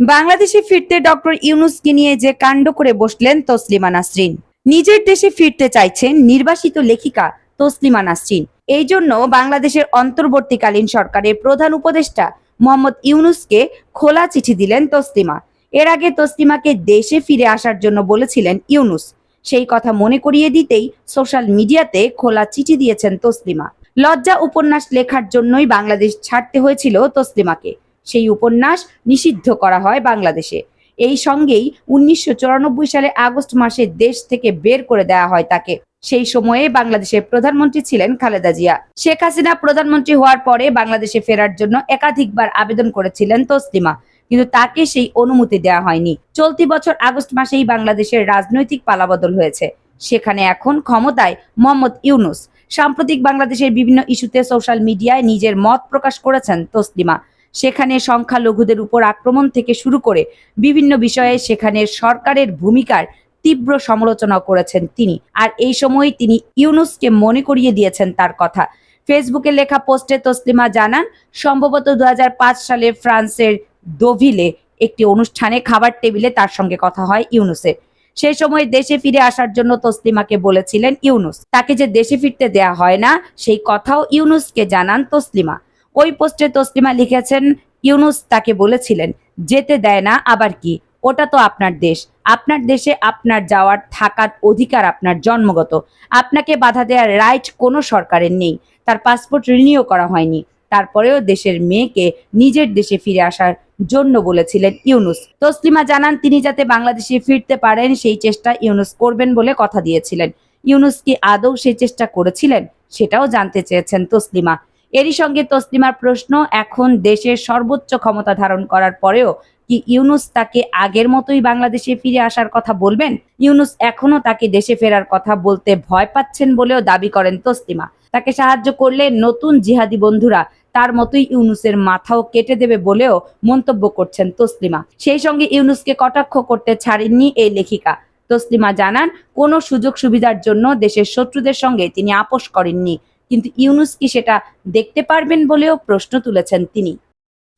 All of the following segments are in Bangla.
বাংলাদেশে ফিরতে ডক্টর ইউনুসকে নিয়ে যে কাণ্ড করে বসলেন তসলিমা নাসরিন। নিজের দেশে ফিরতে চাইছেন নির্বাসিত লেখিকা তসলিমা নাসরিন। এই জন্য বাংলাদেশের অন্তর্বর্তীকালীন সরকারের প্রধান উপদেষ্টা মোহাম্মদ ইউনুসকে খোলা চিঠি দিলেন তসলিমা। এর আগে তসলিমাকে দেশে ফিরে আসার জন্য বলেছিলেন ইউনুস। সেই কথা মনে করিয়ে দিতেই সোশ্যাল মিডিয়াতে খোলা চিঠি দিয়েছেন তসলিমা। লজ্জা উপন্যাস লেখার জন্যই বাংলাদেশ ছাড়তে হয়েছিল তসলিমাকে। সেই উপন্যাস নিষিদ্ধ করা হয় বাংলাদেশে। এই সঙ্গেই উনিশশো চুরানব্বই সালে আগস্ট মাসে দেশ থেকে বের করে দেওয়া হয় তাকে। সেই সময়ে বাংলাদেশের প্রধানমন্ত্রী ছিলেন খালেদা জিয়া। শেখ হাসিনা প্রধানমন্ত্রী হওয়ার পরে বাংলাদেশে ফেরার জন্য একাধিকবার আবেদন করেছিলেন তসলিমা। কিন্তু তাকে সেই অনুমতি দেওয়া হয়নি। চলতি বছর আগস্ট মাসেই বাংলাদেশের রাজনৈতিক পালাবদল হয়েছে। সেখানে এখন ক্ষমতায় মোহাম্মদ ইউনুস। সাম্প্রতিক বাংলাদেশের বিভিন্ন ইস্যুতে সোশ্যাল মিডিয়ায় নিজের মত প্রকাশ করেছেন তসলিমা। সেখানে সংখ্যালঘুদের উপর আক্রমণ থেকে শুরু করে বিভিন্ন বিষয়ে সেখানে সরকারের ভূমিকার তীব্র সমালোচনা করেছেন তিনি। আর এই সময় তিনি ইউনুসকে মনে করিয়ে দিয়েছেন তার কথা। ফেসবুকে লেখা পোস্টে তসলিমা জানান, সম্ভবত দুহাজার পাঁচ সালে ফ্রান্সের দোভিলে একটি অনুষ্ঠানে খাবার টেবিলে তার সঙ্গে কথা হয় ইউনুসের। সেই সময় দেশে ফিরে আসার জন্য তসলিমাকে বলেছিলেন ইউনুস। তাকে যে দেশে ফিরতে দেয়া হয় না, সেই কথাও ইউনুসকে জানান তসলিমা। ওই পোস্টে তসলিমা লিখেছেন, ইউনুস তাকে বলেছিলেন, যেতে দেয় না, আবার কি? ওটা তো আপনার দেশ। আপনার দেশে আপনার যাওয়ার থাকার অধিকার আপনার জন্মগত। আপনাকে বাধা দেওয়ার রাইট কোনো সরকারের নেই। তার পাসপোর্ট রিনিউ করা হয়নি। তারপরেও দেশের মেয়েকে নিজের দেশে ফিরে আসার জন্য বলেছিলেন ইউনুস। তসলিমা জানান, তিনি যাতে বাংলাদেশে ফিরতে পারেন, সেই চেষ্টা ইউনুস করবেন বলে কথা দিয়েছিলেন। ইউনুস কি আদৌ সেই চেষ্টা করেছিলেন? সেটাও জানতে চেয়েছেন তসলিমা। এরই সঙ্গে তসলিমার প্রশ্ন, এখন দেশের সর্বোচ্চ ক্ষমতা ধারণ করার পরেও কি ইউনুস তাকে আগের মতোই বাংলাদেশে ফিরে আসার কথা বলবেন? ইউনুস এখনও তাকে দেশে ফেরার কথা বলতে ভয় পাচ্ছেন বলেও দাবি করেন তসলিমা। তাকে সাহায্য করলে নতুন জিহাদি বন্ধুরা তার মতোই ইউনুসের মাথাও কেটে দেবে বলেও মন্তব্য করছেন তসলিমা। সেই সঙ্গে ইউনুসকে কটাক্ষ করতে ছাড়েননি এই লেখিকা। তসলিমা জানান, কোনো সুযোগ সুবিধার জন্য দেশের শত্রুদের সঙ্গে তিনি আপোষ করেননি। কিন্তু ইউনুস কি সেটা দেখতে পারবেন বলেও প্রশ্ন তুলেছেন তিনি।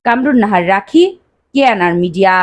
কামরুন নাহার রাখি কেয়ানার মিডিয়া।